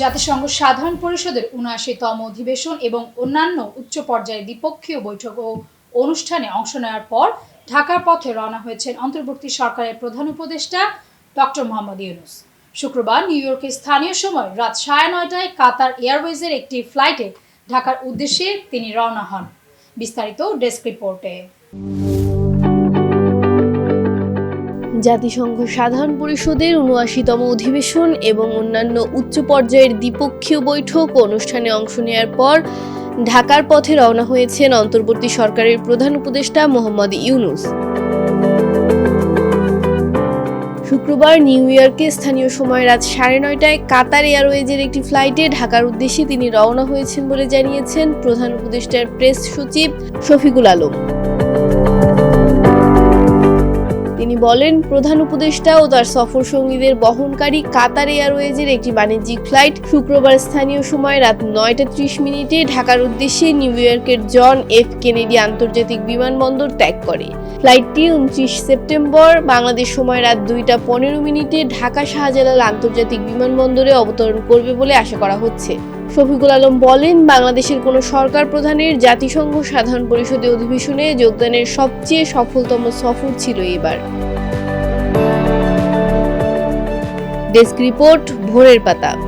জাতিসংঘ সাধারণ পরিষদের উনআশিতম অধিবেশন এবং অন্যান্য উচ্চ পর্যায়ের দ্বিপক্ষীয় বৈঠক ও অনুষ্ঠানে অংশ নেওয়ার পর ঢাকার পথে রওনা হয়েছেন অন্তর্বর্তী সরকারের প্রধান উপদেষ্টা ডক্টর মোহাম্মদ ইউনুস। শুক্রবার নিউ ইয়র্কের স্থানীয় সময় রাত সাড়ে নয়টায় কাতার এয়ারওয়েজের একটি ফ্লাইটে ঢাকার উদ্দেশ্যে তিনি রওনা হন। বিস্তারিত ডেস্ক রিপোর্টে। জাতিসংঘ সাধারণ পরিষদের উনআশিতম অধিবেশন এবং অন্যান্য উচ্চ পর্যায়ের দ্বিপক্ষীয় বৈঠক অনুষ্ঠানে অংশ নেওয়ার পর ঢাকার পথে রওনা হয়েছেন অন্তর্বর্তী সরকারের প্রধান উপদেষ্টা মোহাম্মদ ইউনুস। শুক্রবার নিউ ইয়র্কে স্থানীয় সময় রাত সাড়ে নয়টায় কাতার এয়ারওয়েজের একটি ফ্লাইটে ঢাকার উদ্দেশ্যে তিনি রওনা হয়েছেন বলে জানিয়েছেন প্রধান উপদেষ্টার প্রেস সচিব শফিকুল আলম। তিনি বলেন, প্রধান উপদেষ্টা ও তার সফর সঙ্গীদের বহনকারী কাতার এয়ারওয়েজের একটি বাণিজ্যিক ফ্লাইট শুক্রবার স্থানীয় সময় রাত নয়টা ত্রিশ মিনিটে ঢাকার উদ্দেশ্যে নিউ ইয়র্কের জন এফ কেনেডি আন্তর্জাতিক বিমানবন্দর ত্যাগ করে। ফ্লাইটটি উনত্রিশ সেপ্টেম্বর বাংলাদেশ সময় রাত দুইটা পনেরো মিনিটে ঢাকা শাহজালাল আন্তর্জাতিক বিমানবন্দরে অবতরণ করবে বলে আশা করা হচ্ছে। শফিকুল আলম বলেন, বাংলাদেশের কোনো সরকার প্রধানের জাতিসংঘ সাধারণ পরিষদের অধিবেশনে যোগদানের সবচেয়ে সফলতম সফর ছিল এবার। ডেস্ক রিপোর্ট, ভোরের পাতা।